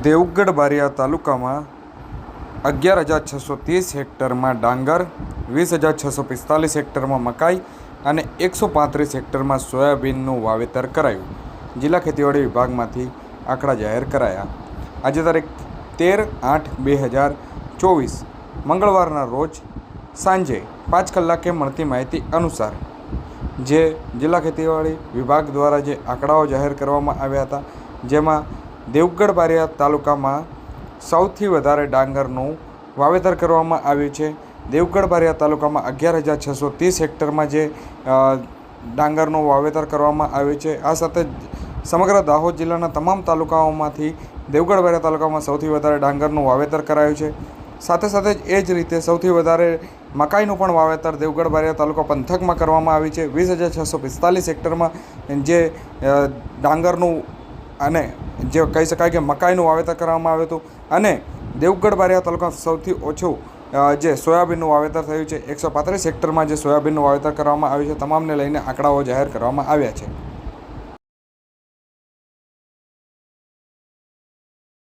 દેવગઢ બારિયા તાલુકામાં અગિયાર હજાર છસો ત્રીસ હેક્ટરમાં ડાંગર, વીસ હજાર છસો પિસ્તાલીસ હેક્ટરમાં મકાઈ અને એકસો પાંત્રીસ હેક્ટરમાં સોયાબીનનું વાવેતર કરાયું. જિલ્લા ખેતીવાડી વિભાગમાંથી આંકડા જાહેર કરાયા. આજે તારીખ તેર આઠ બે હજાર ચોવીસ, મંગળવારના રોજ સાંજે પાંચ કલાકે મળતી માહિતી અનુસાર, જે જિલ્લા ખેતીવાડી વિભાગ દ્વારા જે આંકડાઓ જાહેર કરવામાં આવ્યા હતા, જેમાં દેવગઢ બારિયા તાલુકામાં સૌથી વધારે ડાંગરનું વાવેતર કરવામાં આવ્યું છે. દેવગઢ બારિયા તાલુકામાં અગિયાર હજાર છસો ત્રીસ હેક્ટરમાં જે ડાંગરનું વાવેતર કરવામાં આવ્યું છે. આ સાથે સમગ્ર દાહોદ જિલ્લાના તમામ તાલુકાઓમાંથી દેવગઢ બારિયા તાલુકામાં સૌથી વધારે ડાંગરનું વાવેતર કરાયું છે. સાથે સાથે જ એ જ રીતે સૌથી વધારે મકાઈનું પણ વાવેતર દેવગઢ બારિયા તાલુકા પંથકમાં કરવામાં આવી છે. વીસ હજાર છસો પિસ્તાલીસ હેક્ટરમાં જે ડાંગરનું અને જે કહી શકાય કે મકાઈનું વાવેતર કરવામાં આવ્યું હતું. અને દેવગઢ બારિયા તાલુકામાં સૌથી ઓછું જે સોયાબીનનું વાવેતર થયું છે, એકસો પાંત્રીસ હેક્ટરમાં જે સોયાબીનનું વાવેતર કરવામાં આવ્યું છે, તમામને લઈને આંકડાઓ જાહેર કરવામાં આવ્યા છે.